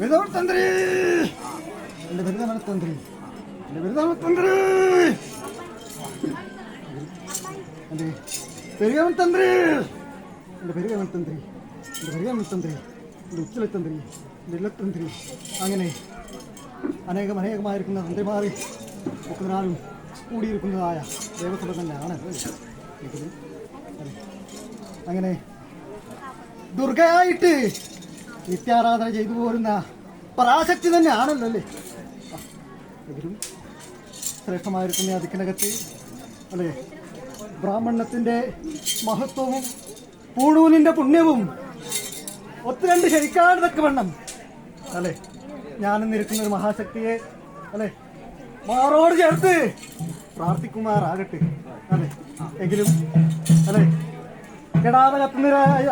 വിധവർ തന്ത്രി എന്റെ ബിരുദമാണ് തന്ത്രി. എന്റെ ബിരുദമാണ് തന്ത്രി. എന്റെ പെരുകവൻ തന്ത്രി. എന്റെ പെരുകവൻ തന്ത്രി. എന്റെ പെരുകവൻ തന്ത്രി. എന്റെ ഉച്ചല തന്ത്രി. എന്റെ ഇല്ലത്തന്ത്രി അങ്ങനെ അനേകം അനേകമായിരിക്കുന്ന തന്ത്രിമാർ ഒക്കനാളും കൂടിയിരിക്കുന്നതായ ദേവസഭ തന്നെയാണ്. അങ്ങനെ ദുർഗയായിട്ട് നിത്യാരാധന ചെയ്തു പോരുന്ന പരാശക്തി തന്നെയാണല്ലോ അല്ലേ? എങ്കിലും ശ്രേഷ്ഠമായിരിക്കുന്ന അതിക്കിനകത്ത് അല്ലേ? ബ്രാഹ്മണത്തിന്റെ മഹത്വവും പൂണൂലിന്റെ പുണ്യവും ഒത്തുരണ്ട് ശരിക്കാടതൊക്കെ വണ്ണം അല്ലേ? ഞാനെന്നിരിക്കുന്ന ഒരു മഹാശക്തിയെ അല്ലേ? മാറോട് ചേർത്ത്. പ്രാർത്ഥിക്കുമാറാകട്ടെ അതെ എങ്കിലും അല്ലെ? കെടാതെ കത്തുന്നവരായ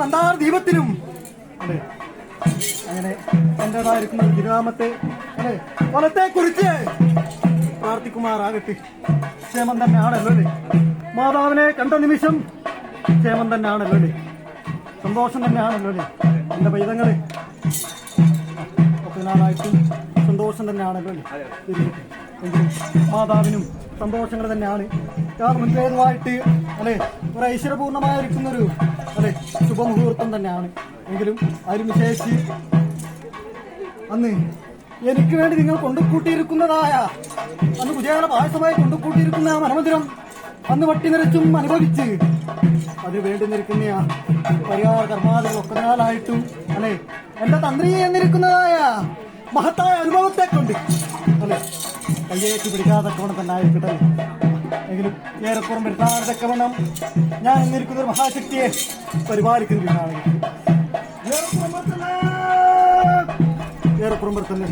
നന്ദാർ ദീപത്തിനും അതെ അങ്ങനെ എന്റേതായിരിക്കുന്ന ഒരു തിരുനാമത്തെ അതെ വനത്തെ കുറിച്ച് പ്രാർത്ഥിക്കുമാറാകട്ടെ ക്ഷേമം തന്നെയാണല്ലോ അല്ലേ? മാതാവിനെ കണ്ട നിമിഷം ക്ഷേമം തന്നെയാണല്ലോ അല്ലേ? സന്തോഷം തന്നെയാണല്ലോ അല്ലേ? എന്റെ പൈതങ്ങളെ. ഒപ്പനാളായിട്ടും സന്തോഷം തന്നെയാണ് മാതാവിനും സന്തോഷങ്ങൾ തന്നെയാണ്. മുൻപേതുമായിട്ട് അല്ലെ ഒരു ഐശ്വര്യപൂർണമായിരിക്കുന്ന ഒരു അല്ലെ ശുഭമുഹൂർത്തം തന്നെയാണ്. എങ്കിലും അതിന് വിശേഷിച്ച് അന്ന് എനിക്ക് വേണ്ടി നിങ്ങൾ കൊണ്ടുകൂട്ടിയിരിക്കുന്നതായ അന്ന് കുജാല പായസമായി കൊണ്ടുകൂട്ടിയിരിക്കുന്ന ആ മനമന്ദിരം അന്ന് വട്ടി നിറച്ചും അനുഭവിച്ച് അതിന് വേണ്ടി നിൽക്കുന്ന പരിഹാര കർമാദികളൊക്കെ നാളായിട്ടും അല്ലെ എന്റെ തന്ത്രി എന്നിരിക്കുന്നതായ മഹത്തായ അനുഭവത്തെ കൊണ്ട് അല്ലെ? കയ്യേറ്റ് പിടിക്കാതെ കോണം തന്നെ ആയിരിക്കട്ടെ എങ്കിലും ഏറെപ്പുറം പെരുത്താതൊക്കെ വേണം. ഞാൻ എന്നിരിക്കുന്ന ഒരു മഹാശക്തിയെ പരിപാലിക്കുന്നതാണ് ഏറെപ്പുറം പെരുത്തല്ലേ